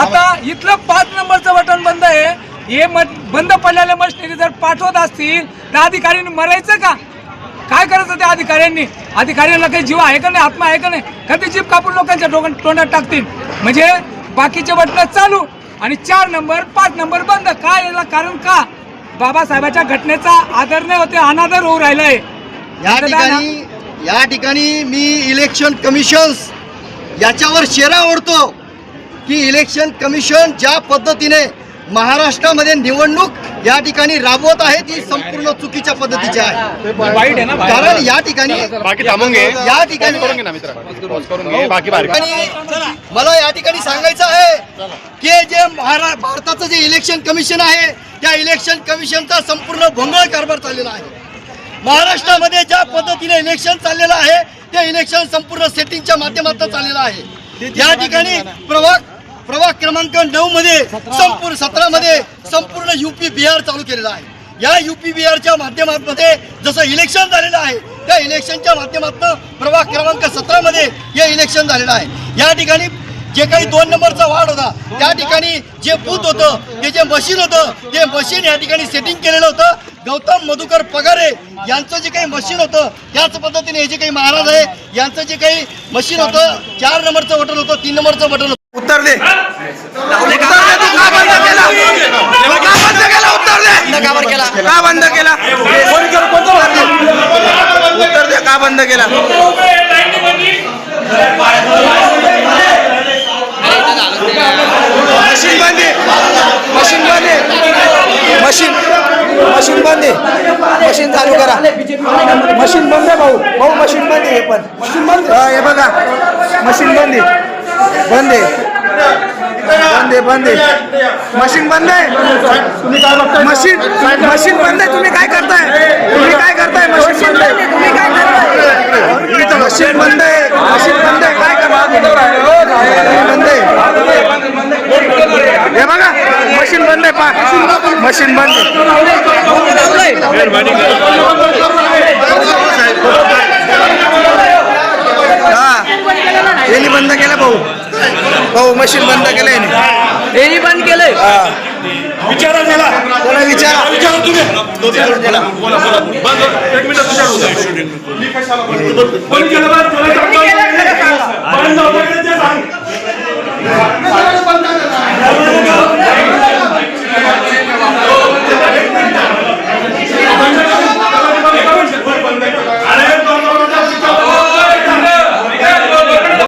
आता इथलं पाच नंबरचं बटन बंद आहे. हे बंद पडलेल्या मशिनरी जर पाठवत असतील तर अधिकाऱ्यांनी मरायचं का? काय करायचं त्या अधिकाऱ्यांनी? अधिकाऱ्यांना काही जीव आहे का नाही आत्मा आहे का नाही? कधी जीप कापून लोकांच्या डोकं तोंडात टाकतील? म्हणजे बाकीचे बटन चालू. आणि चार नंबर पाच नंबर बंद. काय याला कारण का? बाबासाहेबाच्या घटनेचा आदर नाही होते अनादर होऊ राहिलाय. या ठिकाणी या ठिकाणी मी इलेक्शन कमिशन्स याच्यावर शेरा ओढतो. की इलेक्शन कमिशन ज्या पद्धतीने महाराष्ट्रामध्ये निवडणूक या ठिकाणी राबवत आहे ती संपूर्ण चुकीच्या पद्धतीची आहे. वाईट आहे ना कारण या ठिकाणी या ठिकाणी मला या ठिकाणी सांगायचं आहे की जे महारा भारताचं जे इलेक्शन कमिशन आहे त्या इलेक्शन कमिशनचा संपूर्ण भोंगळ कारभार चाललेला आहे. महाराष्ट्रामध्ये ज्या पद्धतीने इलेक्शन चाललेलं आहे ते इलेक्शन संपूर्ण सेटिंगच्या माध्यमातून चाललेलं आहे. या ठिकाणी प्रभाग प्रभाग क्रमांक नऊ मध्ये संपूर्ण सतरा मध्ये संपूर्ण युपी बिहार चालू केलेला आहे. या युपी बिहारच्या माध्यमामध्ये जसं इलेक्शन झालेलं आहे त्या इलेक्शनच्या माध्यमातून प्रभाग क्रमांक सतरा मध्ये हे इलेक्शन झालेलं आहे. या ठिकाणी जे काही दोन नंबरचा वार्ड होता त्या ठिकाणी जे बूथ होतं ते जे मशीन होतं ते मशीन या ठिकाणी सेटिंग केलेलं होतं. गौतम मधुकर पगारे यांचं जे काही मशीन होतं त्याच पद्धतीने हे जे काही महाराज आहे यांचं जे काही मशीन होतं चार नंबरचं बटन होतं तीन नंबरचं बटन दे. उत्तर दे तू का बंद केला? का? बंद केला? उत्तर दे का बंद केला? का बंद केला? उत्तर दे का बंद केला? मशीन बंद मशीन बंद मशीन. मशीन बंद मशीन चालू करा. मशीन बंद आहे भाऊ. भाऊ मशीन बंद आहे हे पण. मशीन बंद हे बघा. मशीन बंद बंद आहे बंद आहे बंद आहे मशीन बंद आहे? मशीन मशीन बंद आहे तुम्ही काय करताय? तुम्ही काय करताय? मशीन बंद आहे. तुम्ही काय करताय? मशीन बंद आहे. मशीन बंद आहे. काय आहे. हे बघा मशीन बंद आहे पा मशीन बंद आहे हा यांनी बंद केलं भाऊ भाऊ मशीन बंद केलं याने हेही बंद केलंय? विचारा त्याला. त्याला विचारा? विचारा तुम्ही. त्याला. बोला बोला. बंद एक मिनिट विचारू कोणी केलं बंद? कोणी केलं. बंद? बंद होतं